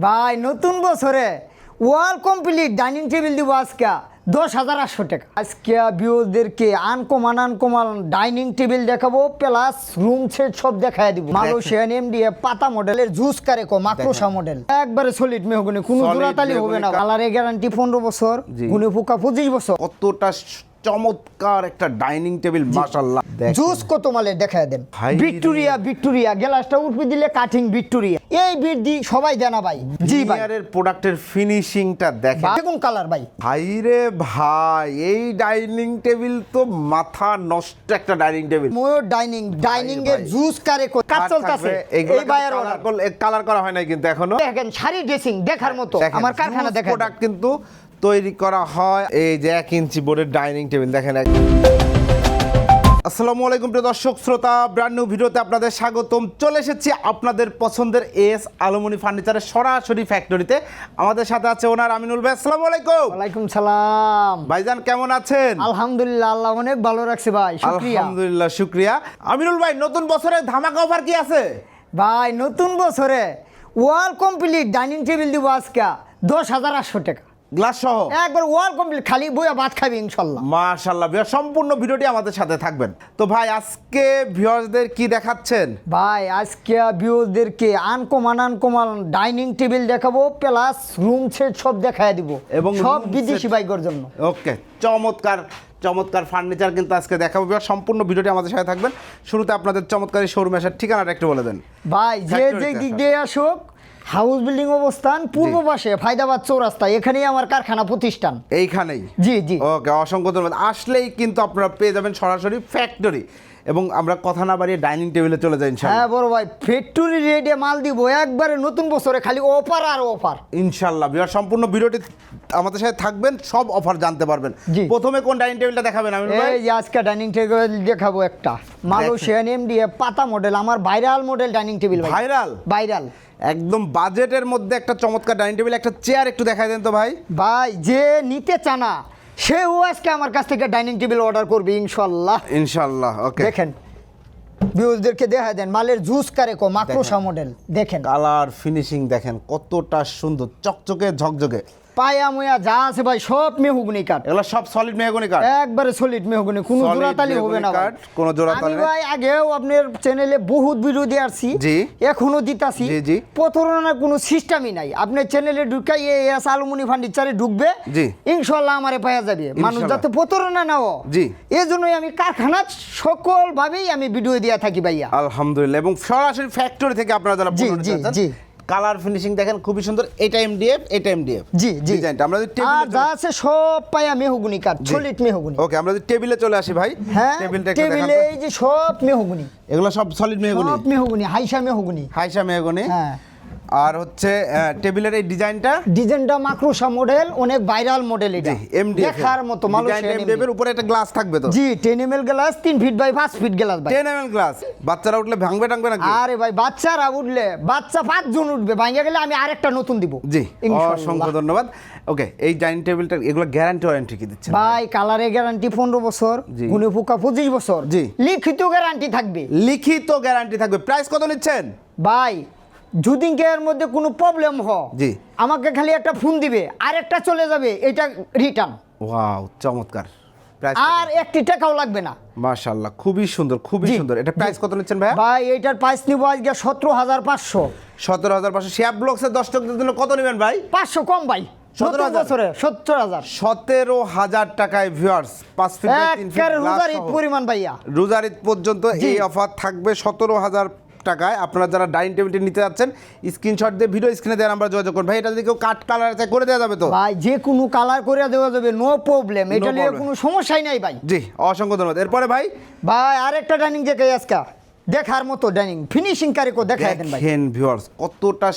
ভাই নতুন বছরে ওয়াল কমপ্লিট ডাইনিং টেবিল দিব আজকে দশ হাজার আটশো টাকা। আজকে বিওদেরকে আনকমান আনকমান ডাইনিং টেবিল দেখাবো প্লাস রুম সেট সব দেখায় দিব। মালয়েশিয়ান এমডিএ পাতা মডেলের জুস কারেকো মাকড়সা মডেল একবারে সলিড মেহগুনি কোনো জোড়াতালি হবে না। কা- কালারে গ্যারান্টি পনেরো বছর। গুনে পোকা পঁচিশ বছর। কতটা চমৎকার একটা ডাইনিং টেবিল মাশাআল্লাহ। জুস কত মালে দেখায় দেন। ভিক্টোরিয়া ভিক্টোরিয়া গ্লাসটা উঠবে দিলে কাটিং ভিক্টোরিয়া। এই বিট দি সবাই দেনা ভাই। জি ভাই। এর প্রোডাক্টের ফিনিশিংটা দেখেন। বেগুন কালার ভাই। ভাই রে ভাই এই ডাইনিং টেবিল তো মাথা নষ্ট একটা ডাইনিং টেবিল। ময়ূর ডাইনিং ডাইনিং এর জুস কারে কাজ চলতেছে। এই বায়ার অর্ডার কালার করা হয় নাই কিন্তু এখনও। দেখেন শাড়ি ড্রেসিং দেখার মতো। আমার কারখানা দেখা প্রোডাক্ট কিন্তু তৈরি করা হয়। এই যে এক ইঞ্চি বোর্ডের ডাইনিং টেবিল দেখেন এক- আসসালামু আলাইকুম প্রিয় দর্শক শ্রোতা ব্র্যান্ড নিউ ভিডিওতে আপনাদের স্বাগতম। চলে এসেছি আপনাদের পছন্দের এস আলুমনি ফার্নিচারের সরাসরি ফ্যাক্টরিতে আমাদের সাথে আছে ওনার আমিনুল ভাই। আসসালামু আলাইকুম। ওয়ালাইকুম সালাম। ভাইজান কেমন আছেন? আলহামদুলিল্লাহ আল্লাহ অনেক ভালো রাখছে ভাই শুকরিয়া। আলহামদুলিল্লাহ শুক্রিয়া। আমিনুল ভাই নতুন বছরে ধামাকা অফার কি আছে? ভাই নতুন বছরে ওয়াল কমপ্লিট ডাইনিং টেবিল দিব আজকে দশ হাজার আটশো টাকা। গ্লাস সহ। একবার ওয়াল কমপ্লিট খালি বইয়া ভাত খাবি ইনশাল্লাহ। মাশাল্লাহ ভিউয়ার সম্পূর্ণ ভিডিওটি আমাদের সাথে থাকবেন। তো ভাই আজকে ভিউয়ার্সদের কি দেখাচ্ছেন? ভাই আজকে বিওদেরকে আনকমান আনকমান ডাইনিং টেবিল দেখাবো প্লাস রুম সেট সব দেখায় দিব। এবং সব room বিদেশি set- বাইকের জন্য। ওকে চমৎকার চমৎকার ফার্নিচার কিন্তু আজকে দেখাবো ভিউয়ার সম্পূর্ণ ভিডিওটি আমাদের সাথে থাকবেন। শুরুতে আপনাদের চমৎকার শোরুমে আসার ঠিকানাটা একটু বলে দেন। ভাই যে Factory যে দিক আসা। দিয়ে আসুক হাউস বিল্ডিং অবস্থান পূর্ব পাশে ফায়দাবাদ চৌরাস্তা এখানেই আমার কারখানা প্রতিষ্ঠান। এইখানেই? জি জি। ওকে অসংখ্য ধন্যবাদ। আসলেই কিন্তু আপনারা পেয়ে যাবেন সরাসরি ফ্যাক্টরি এবং আমরা কথা না বাড়িয়ে ডাইনিং টেবিলে চলে যাই হ্যাঁ বড় ভাই ফ্যাক্টরি রেডে মাল দিব একবারে নতুন বছরে খালি অফার আর অফার ইনশাল্লাহ বিহার সম্পূর্ণ ভিডিওটি আমাদের সাথে থাকবেন সব অফার জানতে পারবেন। প্রথমে কোন ডাইনিং টেবিলটা দেখাবেন আমি এই যে আজকে ডাইনিং টেবিল দেখাবো একটা। মালয়েশিয়ান এমডিএ পাতা মডেল আমার ভাইরাল মডেল ডাইনিং টেবিল ভাই। ভাইরাল ভাইরাল একদম বাজেটের মধ্যে একটা চমৎকার ডাইনিং টেবিল একটা চেয়ার একটু দেখাই দেন তো ভাই। ভাই যে নিতে চানা সেও আজকে আমার কাছ থেকে ডাইনিং টেবিল অর্ডার করবে ইনশাল্লাহ ইনশাল্লাহ ওকে দেখেন ভিউজদেরকে দেখা দেন মালের জুস কারেকো মাক্রোসা মডেল দেখেন। কালার ফিনিশিং দেখেন কতটা সুন্দর চকচকে ঝকঝকে। পায়া মুয়া যা আছে ভাই সব মেহুগুনি কাঠ এগুলো সব সলিড মেহগনি কাঠ একবারে সলিড মেহুগুনি কোনো জোড়াতালি হবে না কাঠ, কোনো জোড়াতালি ভাই আগেও আপনার চ্যানেলে বহুত ভিডিও দিয়ে আসছি জি। এখনও দিতাছি জি, জি। প্রতারণার কোনো সিস্টেমই নাই আপনার চ্যানেলে ঢুকাই এস আলুমনি ফার্নিচারে ঢুকবে জি। ইনশাল্লাহ আমারে পাওয়া যাবে মানুষ যাতে প্রতারণা নাও জি। এই জন্যই আমি কারখানা সকল ভাবেই আমি ভিডিও দিয়ে থাকি ভাইয়া আলহামদুলিল্লাহ এবং সরাসরি ফ্যাক্টরি থেকে আপনারা যারা জি, জি, জি। কালার ফিনিশিং দেখেন খুবই সুন্দর। এটা এমডিএফ এটা এমডিএফ জি জি। ডিজাইনটা আমরা যদি আর যা আছে সব পায়া মেহুগুনি কাট সলিড মেহুগুনি। ওকে আমরা যদি টেবিলে চলে আসি ভাই হ্যাঁ টেবিলটা টেবিলে এই যে সব মেহুগুনি। এগুলো সব সলিড মেহগুনি? সব মেহুগুনি হাইসা মেহুগুনি। হাইসা মেহগুনি? হ্যাঁ। আর হচ্ছে টেবিলের এই ডিজাইনটা? ডিজাইনটা মাকড়সা মডেল অনেক ভাইরাল মডেল এটা। এমডিএফ দেখার মতো এমডিএফ এর উপরে একটা গ্লাস থাকবে তো? Ji ten M L glass তিন ফিট বাই পাঁচ ফিট গ্লাস ভাই। 10 এমএল গ্লাস বাচ্চারা উঠলে ভাঙবে টাঙবে নাকি? আরে ভাই বাচ্চারা উঠলে বাচ্চা পাঁচ জন উঠবে ভাঙে গেলে আমি আরেকটা নতুন দিব। জি। অসংখ্য ধন্যবাদ। ওকে এই ডাইনিং টেবিলটা এগুলো গ্যারান্টি ওয়ারেন্টি কি দিচ্ছেন? ভাই কালারে গ্যারান্টি পনেরো বছর জি। গুনে পোকা পঁচিশ বছর। জি। লিখিত গ্যারান্টি থাকবে। লিখিত গ্যারান্টি থাকবে। প্রাইস কত নিচ্ছেন? ভাই যদি এর মধ্যে কোনো প্রবলেম হ জি। আমাকে খালি একটা ফোন দিবে আর একটা চলে যাবে এটা রিটার্ন ওয়াও চমৎকার। আর একটি টাকাও লাগবে না। মাশাআল্লাহ খুবই সুন্দর খুবই সুন্দর। এটা প্রাইস কত নিচ্ছেন ভাইয়া? ভাই এইটার প্রাইস নিব আজকে সতেরো হাজার পাঁচশো। সতেরো হাজার পাঁচশো। শেয়ার ব্লকসের দশ টাকার জন্য কত নেবেন ভাই? পাঁচশো কম ভাই। সতেরো হাজার। টাকায় ভিউয়ার্স পাঁচ ফিট পরিমাণ ভাইয়া। রোজার ঈদ পর্যন্ত এই অফার থাকবে সতেরো হাজার টাকায় আপনারা যারা ডাইনিং টেবিলটি নিতে যাচ্ছেন স্ক্রিনশট দিয়ে ভিডিও স্ক্রিনে দেওয়ার আমরা যোগাযোগ করুন। ভাই এটা যদি কেউ কাট কালার আছে করে দেওয়া যাবে তো? ভাই যে কোনো কালার করে দেওয়া যাবে নো প্রবলেম এটা নিয়ে কোনো সমস্যাই নাই ভাই। জি অসংখ্য ধন্যবাদ। এরপরে ভাই? ভাই আরেকটা ডাইনিং দেখে আজকে। দেখার মতো ডাইনিং ফিনিশিং কারিকো দেখাই দেন ভাই। দেখেন ভিউয়ার্স কতটা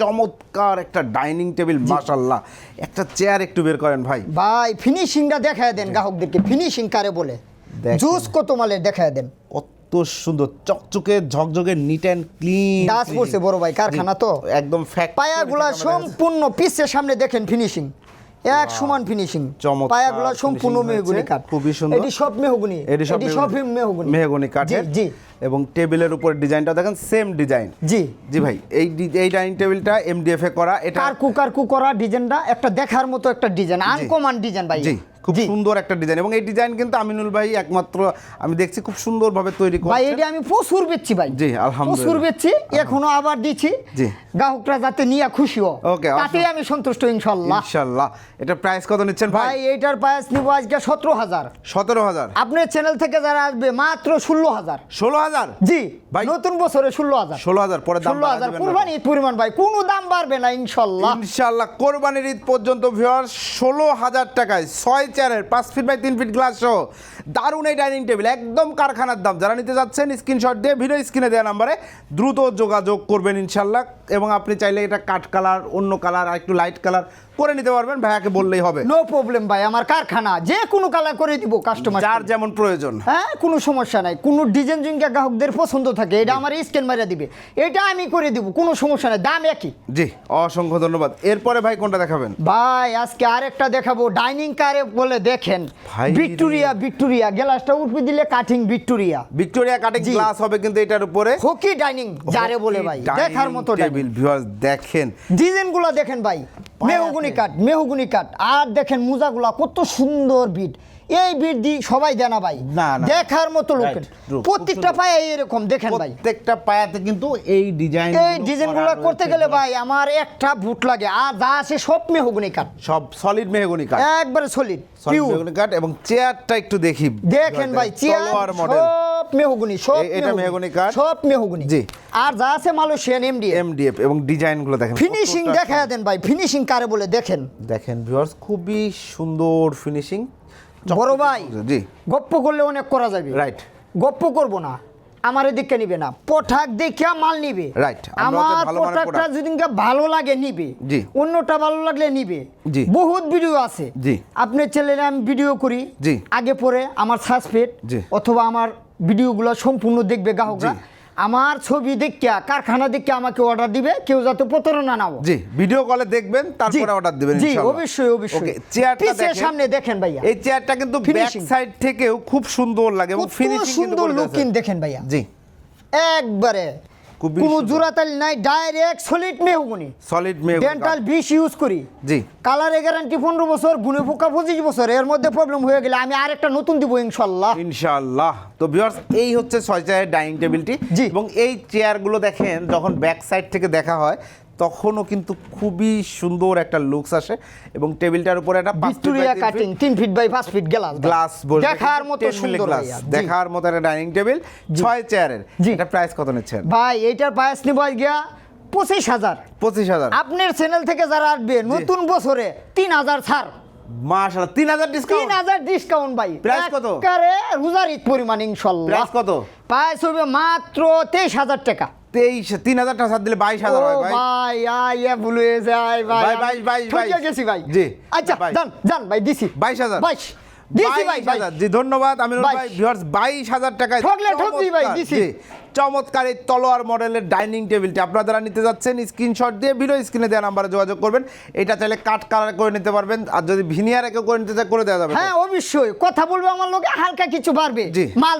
চমৎকার একটা ডাইনিং টেবিল মাশাল্লাহ একটা চেয়ার একটু বের করেন ভাই। ভাই ফিনিশিংটা দেখায় দেন গ্রাহকদেরকে। ফিনিশিং কারে বলে? জুস কত মালের দেখায় দেন। কত সুন্দর চকচকে ঝকঝকে নিট অ্যান্ড ক্লিন ডাস পড়ছে বড় ভাই কারখানা তো। একদম ফ্যাক্ট পায়াগুলা সম্পূর্ণ পিসের সামনে দেখেন ফিনিশিং এক সমান ফিনিশিং চমৎকার পায়াগুলো সম্পূর্ণ মেহগুনি কাঠ। খুবই সুন্দর। এটি সব মেহগুনি এটি সব মেহগুনি। মেহগনি। কাঠের। জি। এবং টেবিলের উপর ডিজাইনটা দেখেন সেম ডিজাইন জি। জি ভাই এই এই ডাইনিং টেবিলটা এমডিএফ এ করা এটা কার কুকার করা ডিজাইনটা একটা দেখার মতো একটা ডিজাইন আনকমন ডিজাইন ভাই। জি। খুব সুন্দর একটা ডিজাইন এবং এই ডিজাইন কিন্তু আমিনুল ভাই একমাত্র আমি দেখছি খুব সুন্দরভাবে তৈরি ভাই এটা আমি প্রচুর বেচছি ভাই। জি, আলহামদুলিল্লাহ। প্রচুর বেচছি এখনও আবার দিচ্ছি। জি। গ্রাহকরা যাতে নিয়ে খুশি হোক Okay, তাতেই আমি সন্তুষ্ট ইনশাল্লাহ। ইনশাল্লাহ। এটা প্রাইস কত নিচ্ছেন ভাই? ভাই এইটার প্রাইস নিব আজকে সতেরো হাজার। সতেরো হাজার। আপনার চ্যানেল থেকে যারা আসবে মাত্র ষোলো হাজার। ষোলো হাজার? জি ভাই। নতুন বছরে ষোলো হাজার। ষোলো হাজার পরে দাম ষোলো হাজার কুরবানি ঈদ পরিমাণ ভাই কোনো দাম বাড়বে না ইনশাল্লাহ। ইনশাল্লাহ কোরবানির ঈদ পর্যন্ত ষোলো হাজার টাকায় ছয় চেয়ারের পাঁচ ফিট বাই তিন ফিট গ্লাস সহ। দারুণ এই ডাইনিং টেবিল একদম কারখানার দাম। যারা নিতে যাচ্ছেন স্ক্রিনশট দিয়ে ভিডিও স্ক্রিনে দেওয়া নাম্বারে দ্রুত যোগাযোগ করবেন ইনশাল্লাহ এবং আপনি চাইলে এটা কাঠ কালার অন্য কালার আর একটু লাইট কালার করে নিতে পারবেন। ভাইয়াকে বললেই হবে। নো প্রবলেম ভাই আমার কারখানা যে কোনো কালার করে দিব কাস্টমার যার যেমন প্রয়োজন। হ্যাঁ কোনো সমস্যা নাই। কোনো ডিজাইন জিনকা গ্রাহকদের পছন্দ থাকে এটা আমার স্ক্যান মারিয়া দিবে। এটা আমি করে দিব কোনো সমস্যা নাই দাম একই। জি অসংখ্য ধন্যবাদ। এরপরে ভাই কোনটা দেখাবেন? ভাই আজকে আরেকটা দেখাবো ডাইনিং কারে বলে দেখেন ভাই রে। ভিক্টোরিয়া। ভিক্টোরিয়া গ্লাসটা উঠবে দিলে cutting Victoria. Victoria cutting. Glass হবে কিন্তু এটার উপরে। হকি ডাইনিং যারে বলে ভাই দেখার মতো টেবিল ভিউয়ার্স দেখেন। ডিজাইনগুলো দেখেন ভাই মেহগুনি কাঠ মেহগুনি কাঠ আর দেখেন মোজাগুলা কত সুন্দর বিট এই দি সবাই দেয় না ভাই। দেখার মতো লোকের। খুব প্রত্যেকটা। পায়ে এরকম দেখেন ভাই। প্রত্যেকটা পায়াতে কিন্তু এই ডিজাইন এই ডিজাইনগুলো করতে গেলে ভাই আমার একটা ভুট লাগে। আর যা আছে সব মেহগুনি কাঠ। সব সলিড মেহগনি কাঠ। একবারে সলিড সলিড মেহগনি কাঠ এবং চেয়ারটা একটু দেখি। দেখেন ভাই চেয়ার মডেল সব মেহগুনি সব এটা মেহগনি। কাঠ? সব মেহগুনি। জি। আর যা আছে মালয়েশিয়ান এমডি এমডিএফ এবং ডিজাইনগুলো দেখেন। ফিনিশিং দেখা দেন ভাই ফিনিশিং কারে বলে দেখেন। দেখেন ভিউয়ার্স খুবই সুন্দর ফিনিশিং বড় ভাই জি গপ্প করলে অনেক করা যাবে রাইট গপ্প করব না আমার এদিকে নিবে না পোঠাক দেখিয়া মাল নিবে রাইট আমার পোঠাকটা। যদি ভালো লাগে নিবে জি। অন্যটা ভালো লাগলে নিবে জি। বহুত ভিডিও আছে জি। আপনার চ্যানেলে আমি ভিডিও করি জি। আগে পরে আমার সাসপেট জি। অথবা আমার ভিডিওগুলো সম্পূর্ণ দেখবে গ্রাহকরা। আমার ছবি দেখিয়া কারখানা দেখিয়া আমাকে অর্ডার দিবে কেউ যাতে প্রতারণা নাও জি ভিডিও কলে দেখবেন তারপরে অর্ডার দিবেন জি অবশ্যই অবশ্যই। ওকে চেয়ারটা দেখেন। সামনে দেখেন ভাইয়া। এই চেয়ারটা কিন্তু ব্যাক সাইড থেকেও খুব সুন্দর লাগে এবং ফিনিশিং সুন্দর লুকিং দেখেন ভাইয়া। জি। একবারে। কোনো। জোড়াতালি নাই direct solid mahogany. Solid mahogany dental বিষ ইউজ করি। জি। কালারে গ্যারান্টি পনেরো বছর গুণে পোকা পঁচিশ বছর এর মধ্যে প্রবলেম হয়ে গেলে আমি আরেকটা নতুন দিব ইনশাল্লাহ। ইনশাআল্লাহ তো ভিউয়ার্স এই হচ্ছে ছয় চেয়ারের ডাইনিং টেবিলটি জি। এবং এই চেয়ারগুলো দেখেন যখন ব্যাক সাইড থেকে দেখা হয় তখনও কিন্তু খুবই সুন্দর একটা লুকস আসে এবং টেবিলটার উপরে একটা ভিক্টোরিয়া কাটিং তিন feet by feet glass glass দেখার মতো সুন্দর গ্লাস দেখার মতো একটা ডাইনিং টেবিল ছয় চেয়ারের এটা প্রাইস কত নিচ্ছেন? ভাই এইটার পায়াস নিব গিয়া পঁচিশ হাজার। পঁচিশ হাজার। আপনার চ্যানেল থেকে যারা আসবে নতুন বছরে তিন হাজার ছাড়। মাশাআল্লাহ তিন হাজার তিন ডিসকাউন্ট হাজার ডিসকাউন্ট ভাই। Price কত? একেবারে রোজার ঈদ পরিমাণ ইনশাল্লাহ Price কত? পায়াস হবে মাত্র তেইশ হাজার টাকা। তেইশ তিন হাজার টাকা সাত দিলে বাইশ হাজার হয় ভাই। ভাই আয় এ হয়ে যায় ভাই ভাই, বাইশ, বাইশ, বাইশ। গেছি ভাই। জি, আচ্ছা। যান যান ভাই দিছি। বাইশ হাজার। বাইশ দিছি ভাই জি ধন্যবাদ। আমি বাইশ। ভাই ভিউয়ার্স বাইশ হাজার টাকায় ঠকলে ঠকবি ভাই, দিছি। চমৎকার এই তলোয়ার মডেলের ডাইনিং টেবিলটি। আপনারা যারা নিতে যাচ্ছেন স্ক্রিনশট দিয়ে ভিডিও স্ক্রিনে দেওয়া নাম্বারে যোগাযোগ করবেন। এটা চাইলে কাট কালার করে নিতে পারবেন। আর যদি ভিনিয়ারে কেউ করে নিতে চায় করে দেওয়া যাবে। হ্যাঁ অবশ্যই। কথা বলবে আমার লোকে হালকা কিছু বাড়বে জি। মাল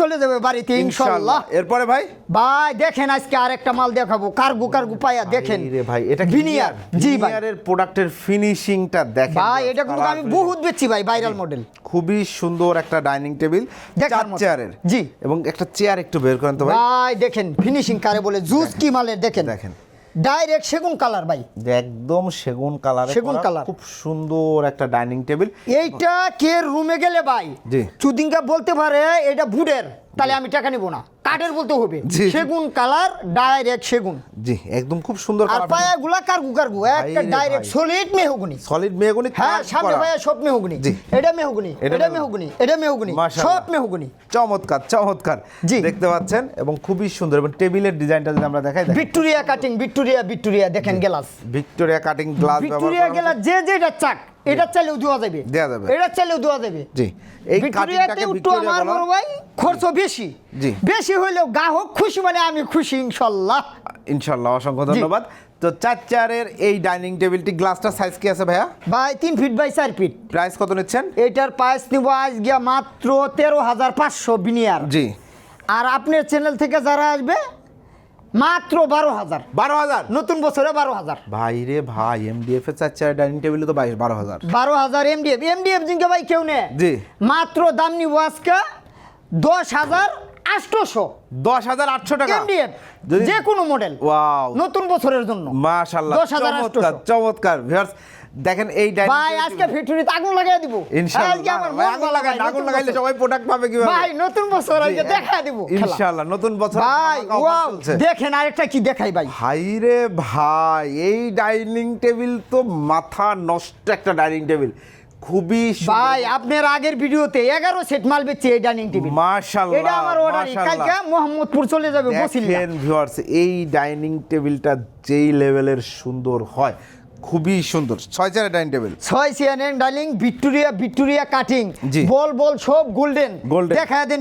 চলে যাবে বাড়িতে ইনশাল্লাহ। এরপরে ভাই? ভাই দেখেন আজকে আরেকটা মাল দেখাবো। কার্গু কার্গু পায়া দেখেন। রে ভাই এটা ভিনিয়ার জি ভাই। ভিনিয়ারের প্রোডাক্টের ফিনিশিংটা দেখেন ভাই এটা কিন্তু আমি বহুত বেচছি ভাই ভাইরাল মডেল খুবই সুন্দর একটা ডাইনিং টেবিল চার। চেয়ারের জি। এবং একটা চেয়ার একটু বের করেন তো ভাই ভাই দেখেন ফিনিশিং কারে বলে জুস কি মালের দেখেন। দেখেন। ডাইরেক্ট সেগুন কালার ভাই। একদম সেগুন কালার সেগুন কালার। খুব সুন্দর একটা ডাইনিং টেবিল। এইটা কে রুমে গেলে ভাই? জি। চুদিনকা বলতে পারে এটা বুডের তাহলে আমি টাকা নিব না। কাঠের বলতে হবে। সেগুন কালার ডাইরেক্ট সেগুন। জি একদম খুব সুন্দর আর পায়া গুলা কার্গু কার্গু একটা direct solid mahogany. Solid mahogany হ্যাঁ সামনে পায়া সব মেহগুনি। এটা মেহগুনি এটা এটা মেহগনি। এটা মেহগুনি। সব মেহগুনি। চমৎকার চমৎকার। জি। দেখতে পাচ্ছেন এবং খুবই সুন্দর এবং টেবিলের ডিজাইনটা যদি আমরা দেখাই ভিক্টোরিয়া কাটিং ভিক্টোরিয়া ভিক্টোরিয়া দেখেন glass Victoria cutting glass Victoria glass যে যেটা চাক এটা চাইলেও দেওয়া যাবে। দেয়া যাবে। এটা চাইলেও দেওয়া যাবে। জি। এই ভিক্টোরিয়াতে আমার বলা? বড় ভাই খরচ বেশি। জি। বেশি হইলেও গ্রাহক খুশি মানে আমি খুশি ইনশাল্লাহ। ইনশাল্লাহ অসংখ্য ধন্যবাদ। তো চার চেয়ারের এই ডাইনিং টেবিলটি গ্লাসটার সাইজ কি আছে ভাইয়া? ভাই তিন ফিট বাই চার ফিট প্রাইস কত নিচ্ছেন? এটার প্রাইস নিব আজ গিয়া মাত্র তেরো হাজার পাঁচশো বিনিয়ার। জি। আর আপনার চ্যানেল থেকে যারা আসবে মাত্র বারো হাজার। বারো হাজার? নতুন বছরে বারো হাজার। ভাই রে ভাই এমডিএফ এর চার চার ডাইনিং টেবিল তো বাইশ বারো হাজার। বারো হাজার এমডিএফ এমডিএফ জিঙ্কে ভাই কেউ নে জি। মাত্র দাম নিব আজকে দশ হাজার আটশোশো। দশ হাজার আটশো টাকা। এমডিএফ যে কোনো মডেল ওয়াও। নতুন বছরের জন্য। মাশাল্লাহ দশ হাজার চমৎকার চমৎকার। ভিউয়ার্স দেখেন এই ভাই আজকে ফ্যাক্টরিতে আগুন লাগাই দিব। আজকে ইনশাআল্লাহ আমার আগুন লাগাই আগুন লাগাইলে সবাই প্রোডাক্ট পাবে কীভাবে? ভাই নতুন বছর আজকে দেখা দিব ইনশাআল্লাহ নতুন বছর ভাই ওয়াও দেখেন আরেকটা কি দেখাই ভাই। ভাই রে ভাই এই ডাইনিং টেবিল তো মাথা নষ্ট একটা ডাইনিং টেবিল খুবই ভাই আপনার আগের ভিডিওতে এগারো সেট মাল বেচছে এই ডাইনিং টেবিল মাশাআল্লাহ এটা আমার অর্ডার কালকে মোহাম্মদপুর চলে যাবে বসিল্লা। দেখেন ভিউয়ার্স এই ডাইনিং টেবিলটা যেই লেভেলের সুন্দর হয় খুবই সুন্দর। ছয় চারের ডাইনিং টেবিল। ছয় সিয়ানেন ডাইনিং ভিক্টোরিয়া ভিক্টোরিয়া কাটিং। বল বল সব গোল্ডেন। Golden। দেখা দেন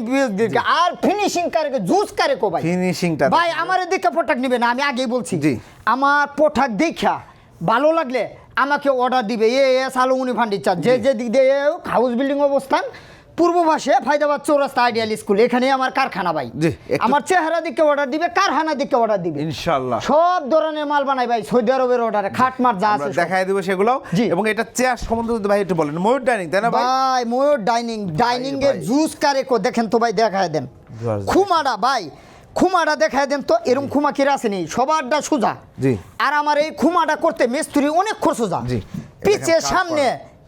আর ফিনিশিং কারে জুস কারে কো ভাই। ফিনিশিংটা ভাই আমার দেখে পোঠাক নিবে না আমি আগেই বলছি। জি। আমার পোঠাক দেখা ভালো লাগলে আমাকে অর্ডার দিবে। এ এস আলুমনি ফার্নিচার যে যে দিক দিয়ে হাউস বিল্ডিং অবস্থান পূর্ব পাশে ফায়দাবাদ চৌরাস্তা আইডিয়াল স্কুল এখানে আমার কারখানা ভাই। আমার চেহারা দিকে অর্ডার দিবে কারখানা দিকে অর্ডার দিবে। ইনশাআল্লাহ। সব ধরনের মাল বানাই ভাই সৌদি আরবের অর্ডারে খাট মার যা আছে। দেখাই দেবো সেগুলো। এবং এটা চেয়ার সম্বন্ধে যদি ভাই একটু বলেন। ময়ূর ডাইনিং তাই না ভাই? ভাই ময়ূর ডাইনিং ডাইনিং এর জুস কারে কো দেখেন তো ভাই দেখায় দেন। খুমাটা ভাই খুমাটা দেখায় দেন তো এরকম খুমা কিরা আসেনি সবারটা সোজা। জি। আর আমার এই খুমাটা করতে মিস্ত্রি অনেক খরচ সোজা। জি। পিছে সামনে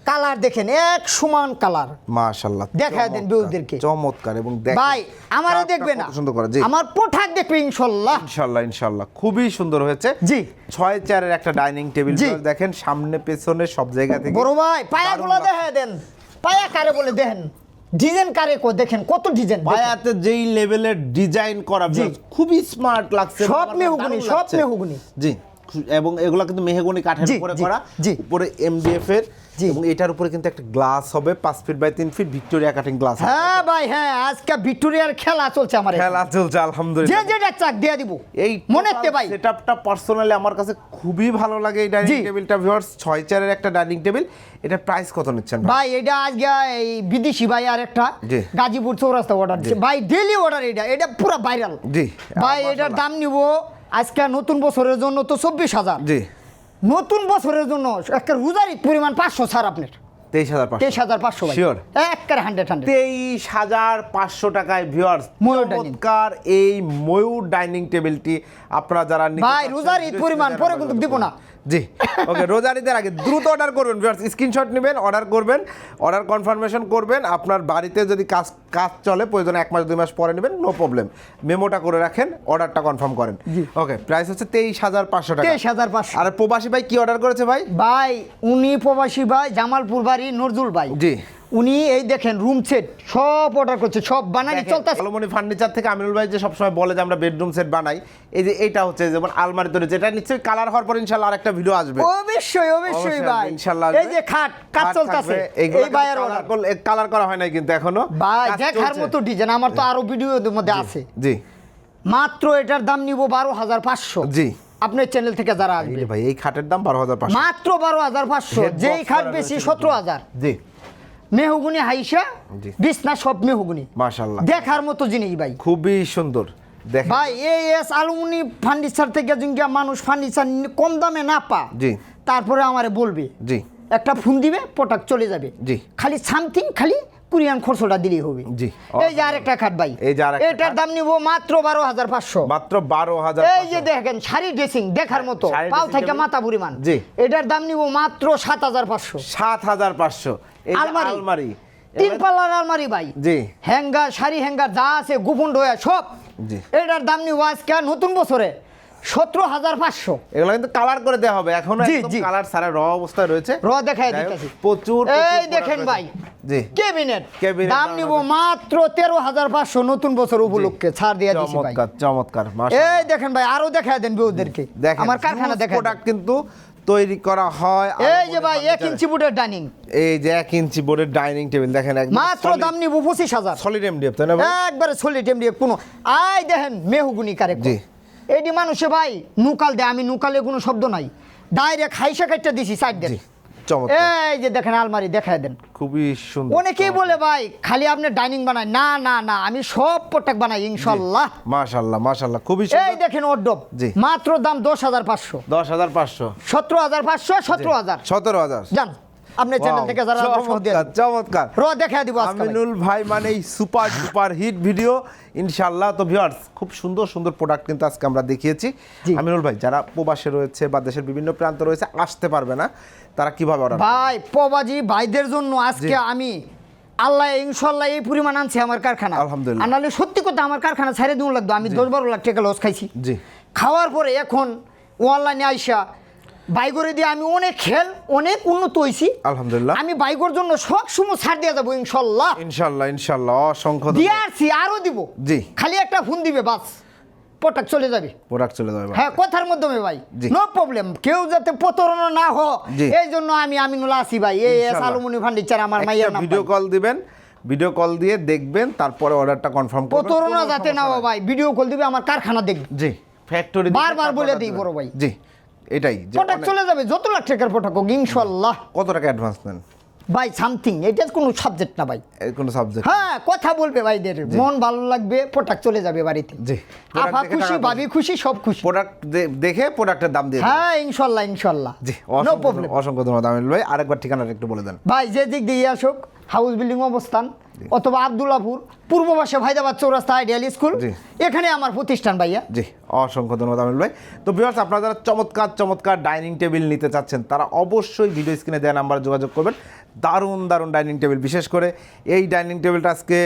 কালার দেখেন এক সমান কালার মাশাআল্লাহ দেখায় দেন বিউদেরকে। চমৎকার এবং দেখেন ভাই আমারে কাঠটা দেখবে কত না সুন্দর করে জি আমার পোঠাক দেখবে ইনশাল্লাহ ইনশাআল্লাহ ইনশাআল্লাহ খুবই সুন্দর হয়েছে জি। ছয় চেয়ারের একটা ডাইনিং টেবিল দেখেন সামনে পেছনে সব জায়গা থেকে বড় ভাই পায়াগুলো দেখায় দেন পায়া কারে বলে দেখেন ডিজাইন কারে কো দেখেন কত ডিজাইন পায়াতে যেই লেভেলের ডিজাইন করা। খুবই স্মার্ট লাগছে সব মেহগনি, সব। মেহগনি। জি এবং এগুলা কিন্তু মেহগনি কাঠের উপরে করা উপরে এমডিএফ এর। এবং এটার উপরে কিন্তু একটা গ্লাস হবে পাঁচ ফিট বাই তিন ফিট ভিক্টোরিয়া কাটিং গ্লাস হ্যাঁ ভাই হ্যাঁ আজকে ভিক্টোরিয়ার খেলা চলছে আমার খেলা চলছে যে যেটা চাক দিয়ে দিব। এই মনেতে ভাই। সেটআপটা পার্সোনালি আমার কাছে খুবই ভালো লাগে এই ডাইনিং। টেবিলটা ভিউয়ার্স ছয় চেয়ারের একটা ডাইনিং টেবিল এটা প্রাইস কত নিচ্ছেন ভাই? এটা আজকে এই বিদেশি ভাই আর একটা। গাজীপুর চৌরাস্তা অর্ডার ভাই ডেলি অর্ডার এটা। এটা পুরো ভাইরাল জি। ভাই এটার দাম নিব আজকে নতুন বছরের জন্য তো চব্বিশ হাজার। জি। নতুন বছরের জন্য একটা রোজারিত পরিমাণ পাঁচশো ছাড় আপনার। তেইশ হাজার তেইশ হাজার পাঁচশো শিওর একবারে হান্ড্রেড হান্ড্রেড তেইশ হাজার পাঁচশো টাকায় ভিউয়ার্স ময়ূর চমৎকার এই ময়ূর ডাইনিং টেবিলটি আপনারা যারা ভাই, রোজার ঈদ পরিমাণ, পরে কিন্তু দিব না। জি। ওকে রোজার ঈদের আগে দ্রুত অর্ডার করবেন স্ক্রিনশট নেবেন অর্ডার করবেন অর্ডার কনফার্মেশন করবেন আপনার বাড়িতে যদি কাজ কাজ চলে প্রয়োজন এক মাস দুই মাস পরে নেবেন নো প্রবলেম মেমোটা করে রাখেন অর্ডারটা কনফার্ম করেন। ওকে প্রাইস হচ্ছে তেইশ হাজার পাঁচশো টাকা। তেইশ হাজার পাঁচশো। আর প্রবাসী ভাই কি অর্ডার করেছে ভাই? ভাই উনি প্রবাসী ভাই জামালপুর বাড়ি নজরুল ভাই। জি। উনি এই দেখেন রুম সেট সব অর্ডার করছে সব বানানি চলতেছে। আলমনি ফার্নিচার থেকে আমিনুল ভাই যে সবসময় বলে যে আমরা বেডরুম সেট বানাই এই যে এটা হচ্ছে যেমন আলমারি তৈরি যেটা নিশ্চয়ই কালার হওয়ার পর ইনশাল্লাহ আরেকটা ভিডিও আসবে। অবশ্যই অবশ্যই ভাই। আসবে, ইনশাল্লাহ এই যে খাট কাজ চলতেছে। এই ভাইয়ের অর্ডার কালার করা হয় নাই কিন্তু এখনও। ভাই দেখার মতো ডিজাইন আমার তো আরও ভিডিও এর মধ্যে আছে। জি। মাত্র এটার দাম নিব বারো হাজার পাঁচশো। জি। আপনার চ্যানেল থেকে যারা আসবে। ভাই এই খাটের দাম বারো হাজার মাত্র বারো হাজার পাঁচশো। যেই খাট বেশি সতেরো। হাজার। জি। মেহগুনি হাইসা। বিছনা সব মেহগুনি। মাশাল্লাহ দেখার মতো জিনিস ভাই। খুবই সুন্দর। ভাই এই এস আলুমনি ফার্নিচার থেকে জিঙ্গা মানুষ ফার্নিচার কম দামে না পা। জি। তারপরে আমারে বলবে জি। একটা ফোন দিবে পটাক চলে যাবে। জি। খালি সামথিং খালি কুরিয়ান খরচটা দিলেই হবে। জি। এই যে আরেকটা খাট ভাই এই যে আরেকটা এটার দাম নিব মাত্র বারো হাজার পাঁচশো। মাত্র বারো হাজার এই যে দেখেন শাড়ি ড্রেসিং দেখার মতো পাও থেকে মাথা পরিমাণ। জি। এটার দাম নিব মাত্র সাত হাজার পাঁচশো। সাত হাজার পাঁচশো। এই আলমারি। আলমারি। তিন পাল্লার আলমারি ভাই। জি। হ্যাঙ্গার শাড়ি হ্যাঙ্গার যা আছে গোপন ডয়া সব। জি। এটার দাম নিব আজকে নতুন বছরে। সতেরো হাজার পাঁচশো। এগুলো কিন্তু কালার করে দেওয়া হবে। এখনও জি, জি। কালার সারা র অবস্থায় রয়েছে। র দিতেছি। প্রচুর এই দেখেন ভাই জি। Cabinet দাম নিব মাত্র তেরো হাজার পাঁচশো নতুন বছর উপলক্ষে ছাড় দিয়ে ভাই। চমৎকার চমৎকার এই দেখেন ভাই আরও দেখায় দেন বউদেরকে। দেখেন আমার কারখানা দেখা প্রোডাক্ট কিন্তু তৈরি করা হয় এই যে ভাই এক ইঞ্চি বুটের ডাইনিং এই যে এক ইঞ্চি বোর্ডের ডাইনিং টেবিল দেখেন মাত্র দাম নিব পঁচিশ হাজার। সলিড এমডিএফ তাই না একবারে সলিড এমডি কোনো দেখেন মেহুগুনি কারে জি। এটি মানুষে ভাই নুকাল দেয় আমি নুকালে কোনো শব্দ নাই। ডাইরেক্ট হাইসা কাটটা দিছি সাইড দেন। এই যে দেখেন আলমারি দেখায় দেন। খুবই সুন্দর অনেকেই বলে ভাই খালি আপনি ডাইনিং বানায়। না না না আমি সব প্রোডাক্ট বানাই ইনশাল্লাহ। মাশাল্লাহ মাশাল্লাহ খুবই এই দেখেন অর্ডব জি। মাত্র দাম দশ হাজার পাঁচশো। দশ হাজার পাঁচশো। সতেরো হাজার পাঁচশো সতেরো হাজার। সতেরো হাজার। যান। আপনার চ্যানেল থেকে যারা চমৎকার র দেখা দিব। আমিনুল ভাই মানে সুপার সুপার হিট ভিডিও ইনশাআল্লাহ। তো ভিউয়ার্স খুব সুন্দর সুন্দর প্রোডাক্ট কিন্তু আজকে আমরা দেখিয়েছি। আমিনুল ভাই যারা প্রবাসে রয়েছে বা দেশের বিভিন্ন প্রান্ত রয়েছে আসতে পারবে না। তারা কীভাবে অর্ডার ভাই প্রবাজি ভাইদের জন্য আজকে আমি আল্লাহ ইনশাল্লাহ এই পরিমাণ আনছে আমার কারখানা। আলহামদুলিল্লাহ। নাহলে সত্যি কথা আমার কারখানা ছেড়ে দিন লাগতো। আমি দশ বারো লাখ টাকা লস খাইছি। জি। খাওয়ার পরে এখন অনলাইনে আইসা বাইগরে দিয়ে আমি অনেক খেল অনেক উন্নত হয়েছি আলহামদুলিল্লাহ। আমি বাইকর জন্য সব সময় ছাড় দিয়ে যাব ইনশাল্লাহ। ইনশাল্লাহ ইনশাল্লাহ অসংখ্য দিয়ে আসছি আরও দিব। জি। খালি একটা ফোন দিবে বাস। প্রোডাক্ট চলে যাবে। প্রোডাক্ট চলে যাবে হ্যাঁ কথার মাধ্যমে ভাই। নো প্রবলেম কেউ যাতে প্রতারণা না জি। এই জন্য আমি আমিনুল আসি ভাই। এই এস। আলমনি ফার্নিচার আমার মাইয়ার নাম ভিডিও কল দিবেন। ভিডিও কল দিয়ে দেখবেন তারপরে অর্ডারটা কনফার্ম করবেন। প্রতারণা যাতে না হয় ভাই। ভিডিও কল দিবে আমার কারখানা দেখবে। জি ফ্যাক্টরি বারবার বলে দিই বড় ভাই। জি। এটাই প্রোডাক্ট চলে যাবে যত লাখ টাকার প্রোডাক্ট হোক ইনশাল্লাহ কত টাকা অ্যাডভান্স নেন? ভাই সামথিং এটা কোনো সাবজেক্ট না ভাই। কোনো সাবজেক্ট হ্যাঁ কথা বলবে ভাইদের মন ভালো লাগবে প্রোডাক্ট চলে যাবে বাড়িতে। জি দেখে খুশি ভাবি খুশি সব খুশি। প্রোডাক্ট দেখে প্রোডাক্টের দাম দিয়ে হ্যাঁ ইনশাল্লাহ ইনশাল্লাহ জি নো অসংখ্য প্রবলেম অসংখ্য ধন্যবাদ আমিনুল ভাই। আরেকবার ঠিকানাটা একটু বলে দেন। ভাই যে দিক দিয়ে আসুক হাউস বিল্ডিং অবস্থান। অথবা আবদুল্লাপুর পূর্ব পাশে ভাইদাবাদ চৌরাস্তা আইডিয়াল স্কুল এখানে আমার প্রতিষ্ঠান ভাইয়া। জি অসংখ্য ধন্যবাদ আমিনুল ভাই। তো ভিউয়ার্স আপনারা যারা চমৎকার চমৎকার ডাইনিং টেবিল নিতে চাচ্ছেন তারা অবশ্যই ভিডিও স্ক্রিনে দেওয়া নাম্বার যোগাযোগ করবেন। দারুণ দারুণ ডাইনিং টেবিল বিশেষ করে এই ডাইনিং টেবিলটা আজকে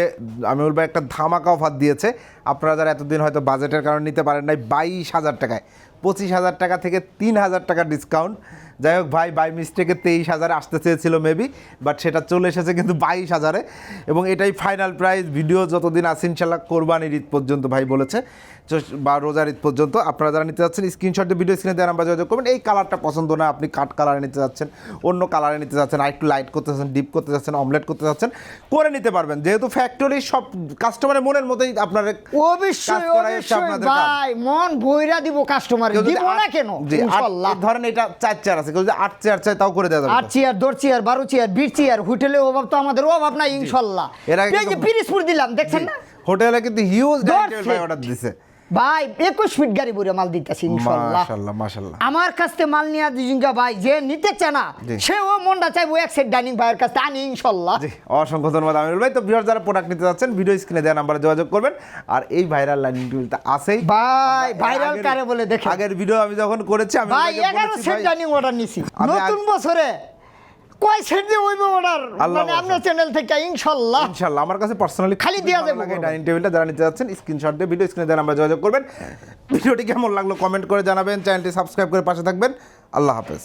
আমিনুল ভাই একটা ধামাকা অফার দিয়েছে। আপনারা যারা এতদিন হয়তো বাজেটের কারণে নিতে পারেন নাই বাইশ হাজার টাকায় পঁচিশ হাজার টাকা থেকে তিন হাজার টাকা ডিসকাউন্ট যাই হোক ভাই বাই মিস্টেকে তেইশ হাজারে আসতে চেয়েছিল মেবি বাট সেটা চলে এসেছে কিন্তু বাইশ হাজারে। এবং এটাই ফাইনাল প্রাইস ভিডিও যতদিন আছে ইনশাল্লাহ কোরবানির ঈদ পর্যন্ত ভাই বলেছে। বা রোজার ঈদ পর্যন্ত আপনারা যারা নিতে যাচ্ছেন স্ক্রিনশট দিয়ে ভিডিও স্ক্রিনে দেওয়ার নাম্বার যোগাযোগ করবেন। এই কালারটা পছন্দ না আপনি কাট কালারে নিতে যাচ্ছেন অন্য কালারে নিতে যাচ্ছেন আর একটু লাইট করতে যাচ্ছেন ডিপ করতে যাচ্ছেন অমলেট করতে যাচ্ছেন করে নিতে পারবেন। যেহেতু ফ্যাক্টরি সব কাস্টমারের মনের মতোই আপনার অবশ্যই ভাই মন বইরা দিব কাস্টমার দিব না কেন? ধরেন এটা চার চেয়ার আছে কেউ যদি আট চেয়ার চায় তাও করে দেওয়া যাবে আট চেয়ার দশ চেয়ার বারো চেয়ার বিশ চেয়ার হোটেলে অভাব তো আমাদের অভাব নাই ইনশাল্লাহ। এর আগে এই পিরিসপুর দিলাম দেখছেন না? হোটেলে কিন্তু হিউজ ডাইনিং টেবিল অর্ডার দিছে। ভাই একুশ ফিট গাড়ি ভরে মাল দিতেছি ইনশাল্লাহ। আমার কাছ থেকে মাল নিয়ে দিজিঙ্গা ভাই যে নিতে চায় না। সেও মনটা চাইব এক সেট ডাইনিং ভাইয়ের কাছ আনি ইনশাল্লাহ। অসংখ্য ধন্যবাদ আমিনুল ভাই। তো ভিউয়ার যারা প্রোডাক্ট নিতে যাচ্ছেন ভিডিও স্ক্রিনে দেওয়া নাম্বারে যোগাযোগ করবেন। আর এই ভাইরাল লাইনিং টেবিলটা আছেই। ভাই ভাইরাল কারে বলে দেখে আগের ভিডিও আমি যখন করেছি আমি ভাই এগারো সেট ডাইনিং অর্ডার নিছি। নতুন বছরে কয় সেট দিয়ে হইবে অর্ডার মানে আপনার চ্যানেল থেকে ইনশাল্লাহ। ইনশাআল্লাহ আমার কাছে পার্সোনালি খালি দেয়া যাবে ডাইনিং টেবিলটা যারা নিতে যাচ্ছেন স্ক্রিনশট দিয়ে ভিডিও স্ক্রিনে দেন আমরা যোগাযোগ করবেন। ভিডিওটি কেমন লাগল কমেন্ট করে জানাবেন। চ্যানেলটি সাবস্ক্রাইব করে পাশে থাকবেন। আল্লাহ হাফেজ।